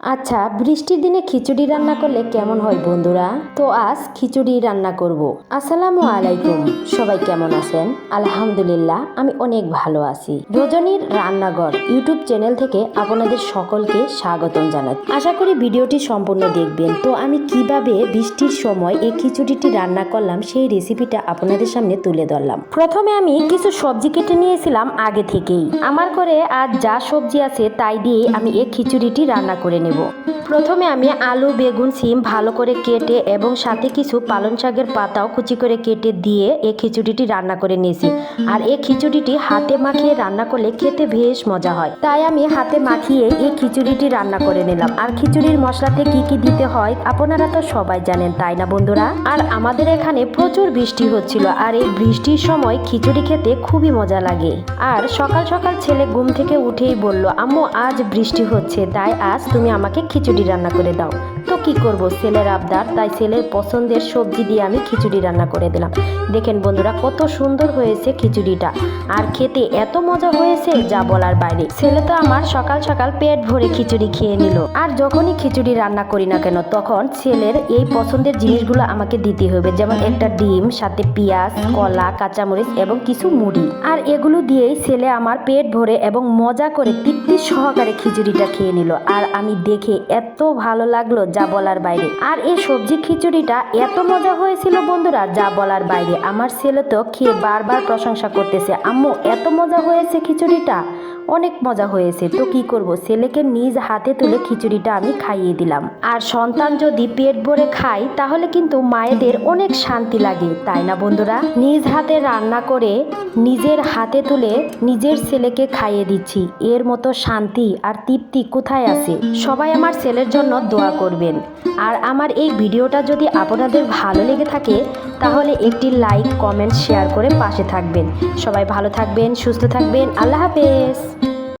আচ্ছা বৃষ্টির দিনে খিচুড়ি রান্না করলে কেমন হয় বন্ধুরা? তো আজ খিচুড়ি রান্না করব। আসসালামু আলাইকুম, সবাই কেমন আছেন? আলহামদুলিল্লাহ, আমি অনেক ভালো আছি। রজনীর রান্নাঘর ইউটিউব চ্যানেল থেকে আপনাদের সকলকে স্বাগতম জানাই। আশা করি ভিডিওটি সম্পূর্ণ দেখবেন। তো আমি কীভাবে বৃষ্টির সময় এই খিচুড়িটি রান্না করলাম, সেই রেসিপিটা আপনাদের সামনে তুলে ধরলাম। প্রথমে আমি কিছু সবজি কেটে নিয়েছিলাম আগে থেকেই। আমার ঘরে আজ যা সবজি আছে, তাই দিয়ে আমি এই খিচুড়িটি রান্না করে নেব। প্রথমে আমি আলু, বেগুন, সিম ভালো করে কেটে এবং সাথে কিছু পালং শাকের পাতাও কুচি করে কেটে দিয়ে এই খিচুড়িটি রান্না করে নিয়েছি। আর এই খিচুড়িটি হাতে মাখিয়ে রান্না করলে খেতে বেশ মজা হয়। তাই আমি হাতে মাখিয়ে এই খিচুড়িটি রান্না করে নিলাম। আর খিচুড়ির মশলাতে কি কি দিতে হয় আপনারা তো সবাই জানেন, তাই না বন্ধুরা? আর আমাদের এখানে প্রচুর বৃষ্টি হচ্ছিল আর এই বৃষ্টির সময় খিচুড়ি খেতে খুবই মজা লাগে। আর সকাল সকাল ছেলে ঘুম থেকে উঠেই বলল, আম্মু, আজ বৃষ্টি হচ্ছে, তাই আজ তুমি আমাকে খিচুড়ি রান্না করে দাও। তো কি করব? ছেলের আবদার, তাই ছেলের পছন্দের সবজি দিয়ে আমি খিচুড়ি রান্না করে দিলাম। দেখেন বন্ধুরা, কত সুন্দর হয়েছে খিচুড়িটা। আর খেতে এত মজা হয়েছে, যা বলার বাইরে। ছেলে তো আমার সকাল সকাল পেট ভরে খিচুড়ি খেয়ে নিল। আর যখনই খিচুড়ি রান্না করি না কেন, তখন ছেলের এই পছন্দের জিনিসগুলো আমাকে দিতে হবে। যেমন একটা ডিম, সাথে পেঁয়াজ, কলা, কাঁচামরিচ এবং কিছু মুড়ি। আর এগুলো দিয়েই ছেলে আমার পেট ভরে এবং মজা করে তৃপ্তি সহকারে খিচুড়িটা খেয়ে নিল। আর আমি দেখে এত ভালো লাগল যা বলার বাইরে। আর এই সবজি খিচুড়িটা এত মজা হয়েছিল বন্ধুরা, যা বলার বাইরে। আমার ছেলে তো খেয়ে বারবার প্রশংসা করতেছে, আম্মু এত মজা হয়েছে খিচুড়িটা। অনেক মজা হয়েছে। তো কি করব? ছেলেকে নিজ হাতে তুলে খিচুড়িটা আমি খাইয়ে দিলাম। আর সন্তান যদি পেট ভরে খায়, তাহলে কিন্তু মায়েদের অনেক শান্তি লাগে, তাই না বন্ধুরা? নিজ হাতে রান্না করে নিজের হাতে তুলে নিজের ছেলেকে খাইয়ে দিচ্ছি। এর মতো শান্তি আর তৃপ্তি কোথায় আছে? সবাই আমার ছেলের জন্য দোয়া করবেন। আর আমার এই ভিডিওটা যদি আপনাদের ভালো লেগে থাকে তাহলে একটি লাইক কমেন্ট শেয়ার করে পাশে থাকবেন। সবাই ভালো থাকবেন, সুস্থ থাকবেন। আল্লাহ হাফেজ।